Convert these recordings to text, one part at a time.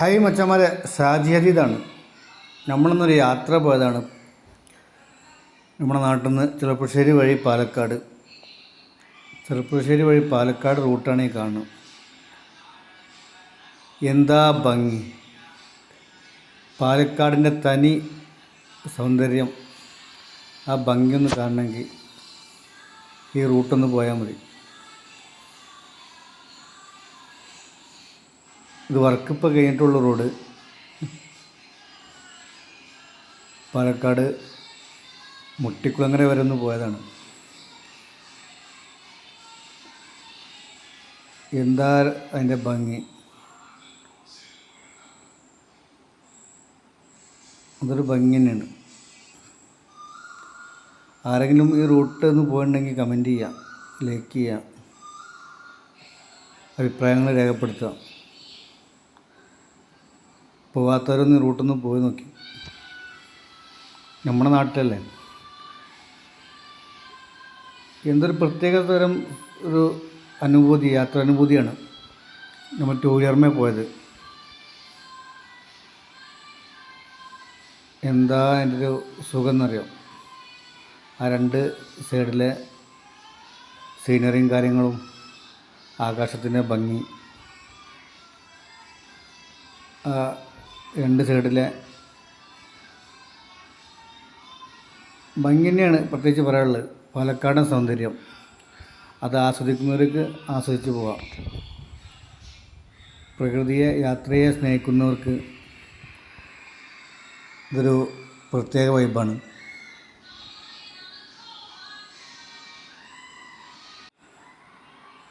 Hi മച്ചന്മാരെ ഷാജി ഹരീതാണ് നമ്മളിന്നൊരു യാത്ര പോയതാണ്. നമ്മുടെ നാട്ടിൽ നിന്ന് ചെറുപ്പശ്ശേരി വഴി പാലക്കാട്. ചെറുപ്പശ്ശേരി വഴി പാലക്കാട് റൂട്ടാണ് ഈ കാണുന്നത്. എന്താ ഭംഗി? പാലക്കാടിന്റെ തനി സൗന്ദര്യം. ആ ഭംഗി ഒന്ന് കാണണമെങ്കിൽ ഈ റൂട്ടൊന്ന് പോയാൽ മതി. ഇത് വർക്ക് ഇപ്പോൾ കഴിഞ്ഞിട്ടുള്ള റോഡ്. പാലക്കാട് മുട്ടിക്കുളങ്ങര വരെ ഒന്ന് പോയതാണ്. എന്താ അതിന്റെ ഭംഗി? അതൊരു ഭംഗി തന്നെയാണ്. ആരെങ്കിലും ഈ റൂട്ട് ഒന്ന് പോയിട്ടുണ്ടെങ്കിൽ കമന്റ് ചെയ്യാം ലൈക്ക് ചെയ്യാം അഭിപ്രായങ്ങൾ രേഖപ്പെടുത്താം പോകാത്തവരൊന്ന് ഈ റൂട്ടൊന്ന് പോയി നോക്കി. നമ്മുടെ നാട്ടിലല്ലേ? എന്തൊരു പ്രത്യേക തരം ഒരു അനുഭൂതി യാത്ര അനുഭൂതിയാണ് നമ്മൾ ടൂ വീലർമേ പോയത്. എന്താ എന്റെ ഒരു സുഖം എന്നറിയാം ആ രണ്ട് സൈഡിലെ സീനറിയും കാര്യങ്ങളും ആകാശത്തിന്റെ ഭംഗി രണ്ട് സൈഡിലെ ഭംഗി തന്നെയാണ് പ്രത്യേകിച്ച് പറയാനുള്ളത്. പാലക്കാടൻ സൗന്ദര്യം. അത് ആസ്വദിക്കുന്നവർക്ക് ആസ്വദിച്ച് പോവാം. പ്രകൃതിയെ യാത്രയെ സ്നേഹിക്കുന്നവർക്ക് ഇതൊരു പ്രത്യേക വൈബാണ്.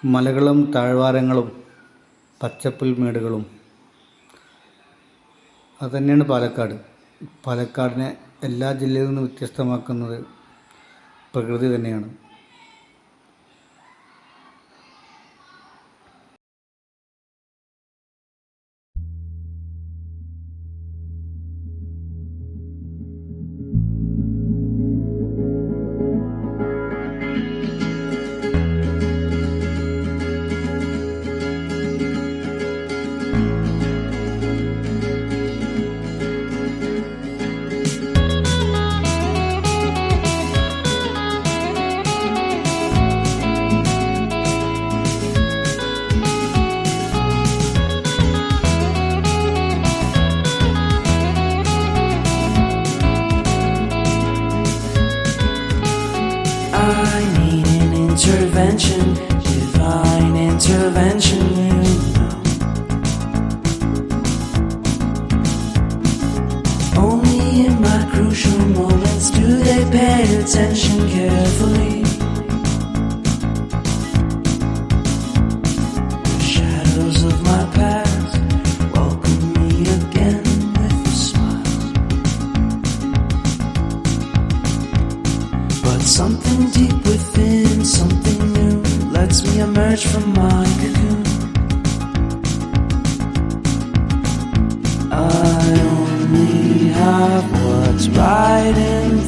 മലകളും താഴ്വാരങ്ങളും പച്ചപ്പുൽമേടുകളും അത് തന്നെയാണ് പാലക്കാട്. പാലക്കാടിനെ എല്ലാ ജില്ലയിൽ നിന്നും വ്യത്യസ്തമാക്കുന്നത് പ്രകൃതി തന്നെയാണ്. I need an intervention, divine intervention. You know. Only in my crucial moments do they pay attention carefully. But something deep within, something new, lets me emerge from my cocoon. I only have what's right in